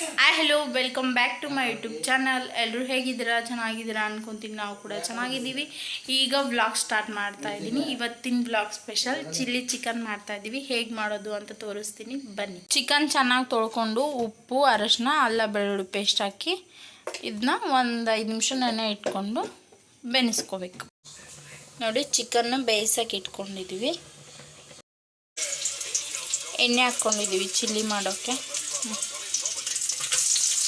Hi hello welcome back to my YouTube channel ಎಲ್ಲರೂ ಹೇಗಿದ್ದೀರಾ? ಚೆನ್ನಾಗಿದ್ದೀರಾ ಅನ್ಕೊತೀನಿ ನಾವು ಕೂಡ ಚೆನ್ನಾಗಿದ್ದೀವಿ. ಈಗ ವ್ಲಾಗ್ ಸ್ಟಾರ್ಟ್ ಮಾಡ್ತಾ ಇದ್ದೀನಿ. ಇವತ್ತಿನ ವ್ಲಾಗ್ ಸ್ಪೆಷಲ್ ಚಿಲ್ಲಿ ಚಿಕನ್ ಮಾಡ್ತಾ ಇದ್ದೀವಿ. ಹೇಗೆ ಮಾಡೋದು ಅಂತ ತೋರಿಸ್ತೀನಿ. ಬನ್ನಿ. ಚಿಕನ್ ಚೆನ್ನಾಗಿ ತೊಳ್ಕೊಂಡು ಉಪ್ಪು, ಅರಶಿನ, ಅಲ್ಲ ಬೆಳ್ಳುಳ್ಳಿ ಪೇಸ್ಟ್ ಹಾಕಿ ಇದನ್ನ ಒಂದು ಐದು ನಿಮಿಷ ನೆನೆ ಇಟ್ಕೊಂಡು ಬೆನೆಸ್ಕೋಬೇಕು. ನೋಡಿ ಚಿಕನ್ನ ಬೇಯಿಸೋಕೆ ಇಟ್ಕೊಂಡಿದ್ದೀವಿ ಎಣ್ಣೆ ಹಾಕ್ಕೊಂಡಿದ್ದೀವಿ ಚಿಲ್ಲಿ ಮಾಡೋಕ್ಕೆ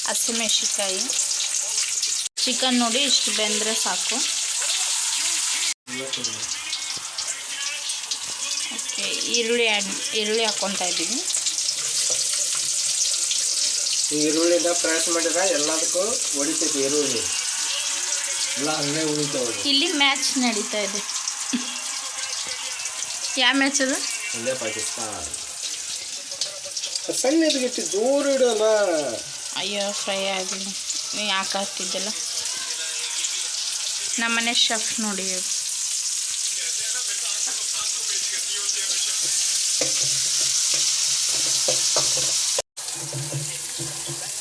ಹಸಿಮೆಣಸಿಕಾಯಿ ಚಿಕನ್ ನೋಡಿ ಇಷ್ಟು ಬೆಂದರೆ ಸಾಕು. ಓಕೆ ಈರುಳ್ಳಿ ಆ್ಯಡ್ ಈರುಳ್ಳಿ ಹಾಕ್ಕೊತಾ ಇದ್ದೀವಿ. ಈ ಈರುಳ್ಳಿನ ಫ್ರೆಶ್ ಮಾಡಿದ್ರೆ ಎಲ್ಲದಕ್ಕೂ ಹೊಡಿತೈತಿ ಈರುಳ್ಳಿ. ಎಲ್ಲ ಹಂಗೆ ಉಳಿತಾವೆ ಇಲ್ಲಿ ಮ್ಯಾಚ್ ನಡೀತಾ ಇದೆ. ಯಾವ ಮ್ಯಾಚ್ ಅದು? ಇಲ್ಲೇ ಪಾಕಿಸ್ತಾನ. ಸಣ್ಣ ಜೋರು ಇಡಲ್ಲ. ಅಯ್ಯೋ, ಫ್ರೈ ಆಗಲಿ ನೀ ಯಾಕೆ ಹಾಕ್ತಿದ್ದಲ್ಲ? ನಮ್ಮನೆ ಶೆಫ್ ನೋಡಿ.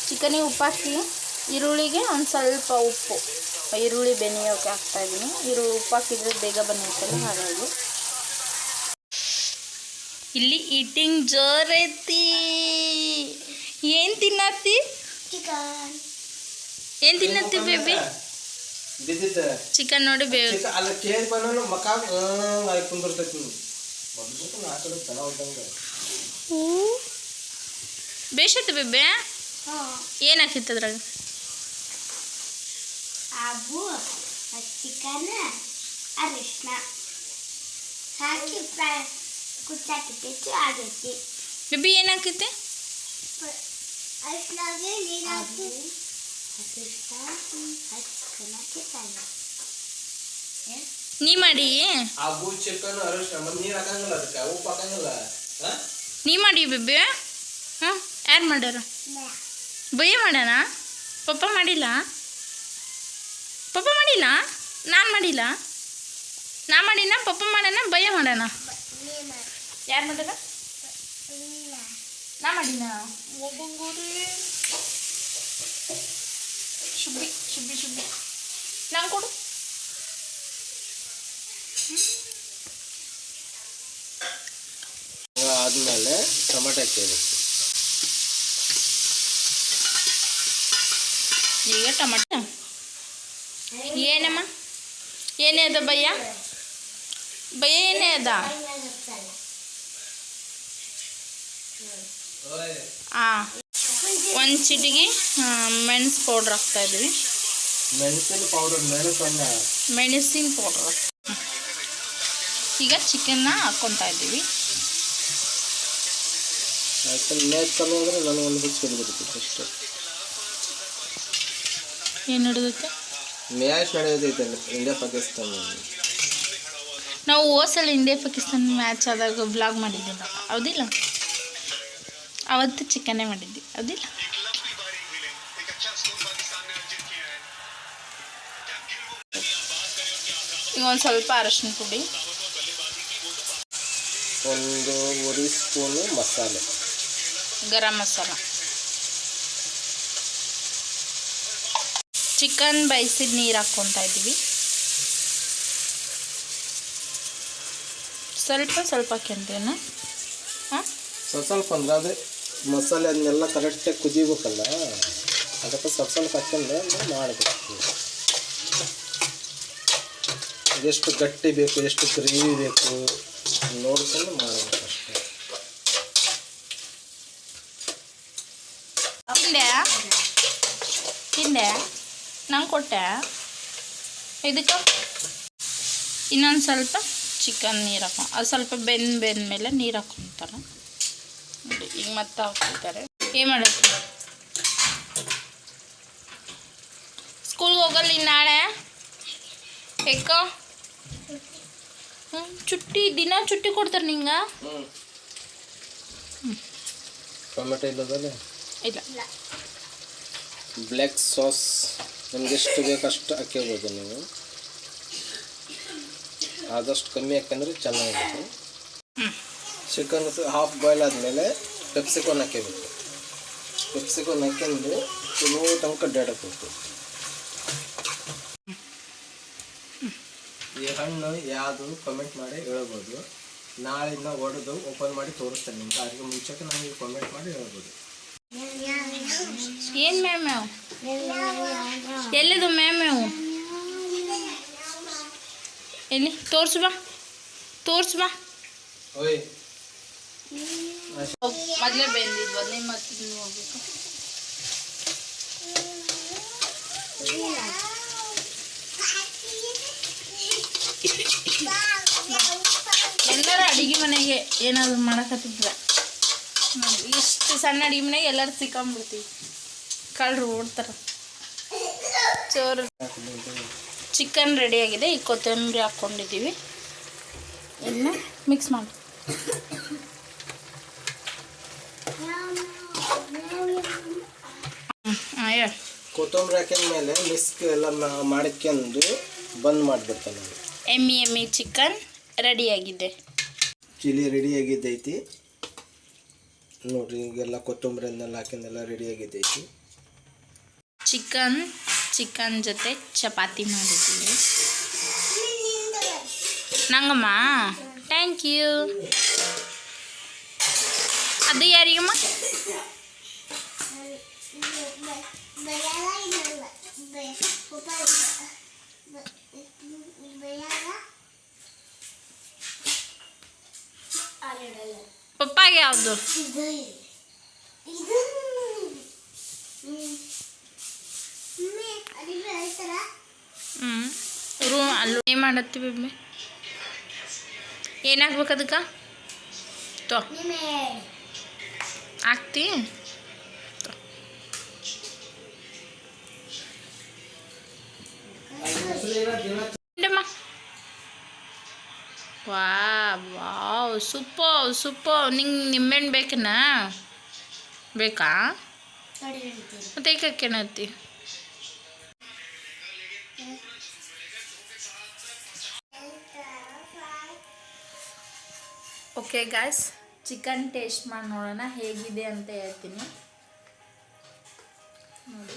ಚಿಕನಿಗೆ ಉಪ್ಪು ಹಾಕಿ ಈರುಳ್ಳಿಗೆ ಒಂದು ಸ್ವಲ್ಪ ಉಪ್ಪು. ಈರುಳ್ಳಿ ಬೆನೆಯೋಕೆ ಹಾಕ್ತಾ ಇದ್ದೀನಿ ಈರುಳ್ಳಿ ಉಪ್ಪು ಹಾಕಿದ್ರೆ ಬೇಗ ಬನ್ನುತ್ತಲ್ಲ ಹಾಗಾಗಿ. ಇಲ್ಲಿ ಈಟಿಂಗ್ ಜೋರೈತಿ. ಏನು ತಿನ್ನತ್ತಿ? ಏನು ತಿನ್ನತ್ತಿ ಬೇಬಿ? ಬಿದ್ದಿದ್ದ ಚಿಕನ್ ನೋಡಿ ಬೇ ಚಿಕ್ಕ ಅಲ್ಲ ಕೇಳಿ ಬಂದ್ರು ಮಕ್ಕ ಆಗಿ ಕುಂದಿರ್ತೈತಿ ಮೊದ್ಲು ಆ ಕಡೆ ಚೆನ್ನಾಗಿ ಇದ್ದಂಗೆ. ಬೇಷತ್ತು ಬೇಬೆ? ಏನು ಹಾಕಿತ್ತು ಅದ್ರಾಗ? ಹಾಗು ಚಿಕನ್ ಅರಿಶಿನ ಹಾಕಿ ಫ್ರೈ ಆಗೈತಿ ಬೇಬಿ ಏನು ಹಾಕಿತ್ತೆ ಅರಿಶಿನಾಗೆ ನೀರು ಹಾಕಿ ಅರಿಶಿನ ಹಚ್ಚಿಕನ ಚಿಕನ್ ನೀ ಮಾಡಿ ಆಬು ಚಿಕನ್ ಅರಿಶಿನ ಮತ್ತೆ ನೀರು ಹಾಕಂಗಿಲ್ಲ ಅದಕ್ಕೆ ಉಪ್ಪು ಹಾಕಂಗಿಲ್ಲ ಹಾ? ನೀ ಮಾಡಿ ಬೇಬಿ ಹಾಂ ಯಾರು ಮಾಡ್ಯಾರ ಬಯ್ಯ ಮಾಡೋಣ ಪಪ್ಪ ಮಾಡಿಲ್ಲ ಪಪ್ಪ ಮಾಡಿಲ್ಲ ನಾನು ಮಾಡಿಲ್ಲ ನಾ ಮಾಡಿನ ಪಪ್ಪ ಮಾಡ್ಯಾನ ಬಯ್ಯ ಮಾಡೋಣ ಯಾರು ಮಾಡ್ಯಾರ ನಾ ಮಾಡಿನ ಶುಬ್ಬಿ ಶುಬ್ಬಿ ಶುಬ್ಬಿ ನಂಗೆ ಕೊಡು ಆದಮೇಲೆ ಟೊಮೆಟೊ ಹಾಕಬೇಕು ಈಗ ಟೊಮಟ. ಏನಮ್ಮ? ಏನೇ ಅದ ಭಯ್ಯ? ಭಯ್ಯ ಏನೇ ಅದ ಹಾಂ ಒಂದು ಚಿಟಿಗೆ ಮೆಣಸು ಪೌಡ್ರ್ ಹಾಕ್ತಾ ಇದ್ದೀವಿ. ಮೆಣಸಿನ ಪೌಡರ್ ಮೆಣಸಿನ ಪೌಡ್ರ್ ಈಗ ಚಿಕನ್ನ ಹಾಕ್ಕೊತಾ ಇದ್ದೀವಿ. ಕಮ್ಮಿ ಅಂದ್ರೆ ಒಂದು ಹಿಡಿದಿರ್ತೈತೆ ಏನು ಹಿಡಿದುತ್ತೆ ಮ್ಯಾಚ್ ನಡೆಯೋದೈತೆ ಇಂಡಿಯಾ ಪಾಕಿಸ್ತಾನ ನಾವು ಹೋಸಲ್ ಇಂಡಿಯಾ ಪಾಕಿಸ್ತಾನ ಮ್ಯಾಚ್ ಆದಾಗ ಬ್ಲಾಗ್ ಮಾಡಿದ್ದೀವಿ. ಹೌದಿಲ್ಲ? ಅವತ್ತು ಚಿಕನ್ನೇ ಮಾಡಿದ್ವಿ. ಹೌದಿಲ್ಲ ಈಗ ಒಂದು ಸ್ವಲ್ಪ ಅರಶಿನ ಪುಡಿ. ಒಂದು ಒಂದು ಸ್ಪೂನು ಮಸಾಲೆ. ಗರಂ ಮಸಾಲ. ಚಿಕನ್ ಬೇಯಿಸಿದ ನೀರು ಹಾಕ್ಕೊತಾ ಇದ್ದೀವಿ. ಸ್ವಲ್ಪ ಸ್ವಲ್ಪ ಕೆಂತೇನ ಹಾಂ? ಸ್ವಲ್ಪ ಸ್ವಲ್ಪ ಅಂದ್ರೆ ಅದೇ ಮಸಾಲೆ ಅದನ್ನೆಲ್ಲ ಕರೆಕ್ಟಾಗಿ ಕುದಿಬೇಕಲ್ಲ, ಅದಕ್ಕೆ ಸ್ವಲ್ಪ ಸ್ವಲ್ಪ ಹಾಕ್ಕೊಂಡು ಮಾಡಬೇಕು ಎಷ್ಟು ಗಟ್ಟಿ ಬೇಕು, ಎಷ್ಟು ಗ್ರೇವಿ ಬೇಕು, ನೋಡ್ಕೊಂಡು ಮಾಡಬೇಕು ಅಷ್ಟೇ. ತಿಂದೆ. ತಿಂದೆ. ನಂಗೆ ಕೊಟ್ಟೆ. ಇದಕ್ಕೆ ಇನ್ನೊಂದು ಸ್ವಲ್ಪ ಚಿಕನ್ ನೀರು ಹಾಕೊ. ಅದು ಸ್ವಲ್ಪ ಬೆಂದ ಬೆಂದ ಮೇಲೆ ನೀರು ಹಾಕ್ಕೊಂತಾರೆ ನೋಡಿ ಈಗ ಮತ್ತೆ ಹಾಕ್ತಿದ್ದಾರೆ. ಏನು ಮಾಡೋದು? ಸ್ಕೂಲ್ಗೆ ಹೋಗಲ್ಲ ಇನ್ನು ನಾಳೆ? ಏಕೋ ಹ್ಞೂ ಚುಟ್ಟಿ ದಿನ ಚುಟ್ಟಿ ಕೊಡ್ತಾರೆ ನಿಂಗೆ? ಹ್ಞೂ ಟೊಮೆಟೊ ಇಲ್ಲದಲ್ಲ? ಇಲ್ಲ. ಬ್ಲ್ಯಾಕ್ ಸಾಸ್ ನಿಮ್ಗೆ ಎಷ್ಟು ಬೇಕಷ್ಟು ಹಾಕ್ಕೋಬೋದು ನೀವು. ಆದಷ್ಟು ಕಮ್ಮಿ ಹಾಕಂದ್ರೆ ಚೆನ್ನಾಗಿರುತ್ತೆ. ಹ್ಞೂ ಚಿಕನ್ ಹಾಫ್ ಬಾಯ್ಲ್ ಆದಮೇಲೆ ಪೆಪ್ಸಿಕೋನ್ ಹಾಕಬೇಕು ಪೆಪ್ಸಿಕೋನ್ ಹಾಕ್ಯಂದು ಚಲೋ ತನಕ ಅಡ್ಡಾಡಬೇಕು ಈ ಹಣ್ಣು ಯಾವುದು ಕಮೆಂಟ್ ಮಾಡಿ ಹೇಳ್ಬೋದು. ನಾಳೆಯಿಂದ ಒಡೆದು ಓಪನ್ ಮಾಡಿ ತೋರಿಸ್ತೇನೆ ನಿಮ್ಗೆ. ಅದಕ್ಕೆ ಮುಂಚೆಗೆ ನನಗೆ ಕಮೆಂಟ್ ಮಾಡಿ ಹೇಳ್ಬೋದು. ಏನು ಮ್ಯಾಮ್ ಎಲ್ಲಿದು ಮ್ಯಾಮ್ ಎಲ್ಲಿ? ತೋರ್ಸು ಬಾ. ತೋರ್ಸು ಬಾ. ಓಯ್. ಮೊದಲೇ ಬೆಂದಿದ್ವು ನಿಮ್ಮ ಮತ್ತೆ ಹೋಗ್ಬೇಕು? ಎಲ್ಲರೂ ಅಡಿಗೆ ಮನೆಗೆ ಏನಾದ್ರು ಮಾಡಕತ್ತಿದ್ರ? ಇಷ್ಟು ಸಣ್ಣ ಅಡಿಗೆ ಮನೆಗೆ ಎಲ್ಲರೂ ಸಿಕ್ಕೊಂಡ್ಬಿಡ್ತೀವಿ ಕಳ್ರು ಓಡ್ತಾರ. ಚೋರು ಚಿಕನ್ ರೆಡಿ ಆಗಿದೆ ಈ ಕೊತ್ತಂಬರಿ ಹಾಕ್ಕೊಂಡಿದ್ದೀವಿ ಇನ್ನು ಮಿಕ್ಸ್ ಮಾಡಿ ಹಾಂ ಹೇಳಿ ಕೊತ್ತಂಬರಿ ಹಾಕಿದ ಮೇಲೆ ಮಿಸ್ಕ್ ಎಲ್ಲ ಮಾಡ್ಕೊಂಡು ಬಂದ್ ಮಾಡಿಬಿಡ್ತಾನೆ ನಾನು. ಎಮ್ಮಿ ಎಮ್ಮಿ ಚಿಕನ್ ರೆಡಿಯಾಗಿದೆ ಚಿಲ್ಲಿ ರೆಡಿ ಆಗಿದ್ದೈತಿ. ನೋಡ್ರಿ ಈಗೆಲ್ಲ ಕೊತ್ತಂಬರಿನೆಲ್ಲ ಹಾಕಿಂದೆಲ್ಲ ರೆಡಿ ಆಗಿದ್ದೈತಿ. ಚಿಕನ್ ಚಿಕನ್ ಜೊತೆ ಚಪಾತಿ ಮಾಡಿದ್ದೀವಿ ನಂಗಮ್ಮ ಥ್ಯಾಂಕ್ ಯು ಅದು ಯಾರಿಗಮ್ಮ? ಪಪ್ಪಾಗೆ ಯಾವುದು ಹ್ಞೂ ರೂ ಅಲ್ಲೂ ಏನು ಮಾಡತ್ತೀವಿ ಬೇ ಏನಾಗ್ಬೇಕು ಅದಕ್ಕೆ ತೋ. ಹಾಕ್ತಿ? ವಾ ವಾವ್ ಸೂಪರ್ ಸೂಪರ್ ನಿಂಗೆ ನಿಂಬೆಹಣ್ಣು ಬೇಕನಾ? ಬೇಕಾ? ಮತ್ತೆ ಏಕಕ್ಕೆ ಏನತ್ತಿ ಓಕೆ ಗಾಯ್ಸ್ ಚಿಕನ್ ಟೇಸ್ಟ್ ಮಾಡಿ ನೋಡೋಣ, ಹೇಗಿದೆ ಅಂತ ಹೇಳ್ತೀನಿ. ನೋಡಿ.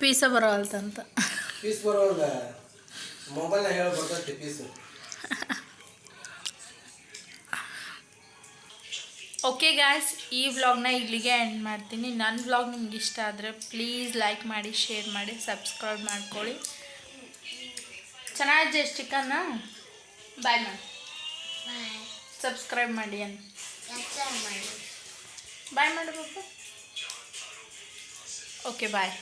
ಪೀಸ ಬರೋಲ್ತಂತ ಪೀಸ್ ಬರೋಲ್ಲ ಮೊಬೈಲ್ ಹೇಳಿ ಬರ್ತೈತಿ ಪೀಸ್ ಓಕೆ ಗಾಯ್ಸ್ ಈ ವ್ಲಾಗ್ನ ಇಲ್ಲಿಗೆ ಎಂಡ್ ಮಾಡ್ತೀನಿ. ನನ್ನ ವ್ಲಾಗ್ ನಿಮ್ಗೆ ಇಷ್ಟ ಆದರೆ ಪ್ಲೀಸ್ ಲೈಕ್ ಮಾಡಿ ಶೇರ್ ಮಾಡಿ ಸಬ್ಸ್ಕ್ರೈಬ್ ಮಾಡ್ಕೊಳ್ಳಿ. ಚೆನ್ನಾಗಿದೆ ಚಿಕನ್ನ ಬಾಯ್ ಮ್ಯಾಮ್ ಸಬ್ಸ್ಕ್ರೈಬ್ ಮಾಡಿ ಅಂತ. ಬಾಯ್ ಮಾಡಿ ಪಾಪ ಓಕೆ ಬಾಯ್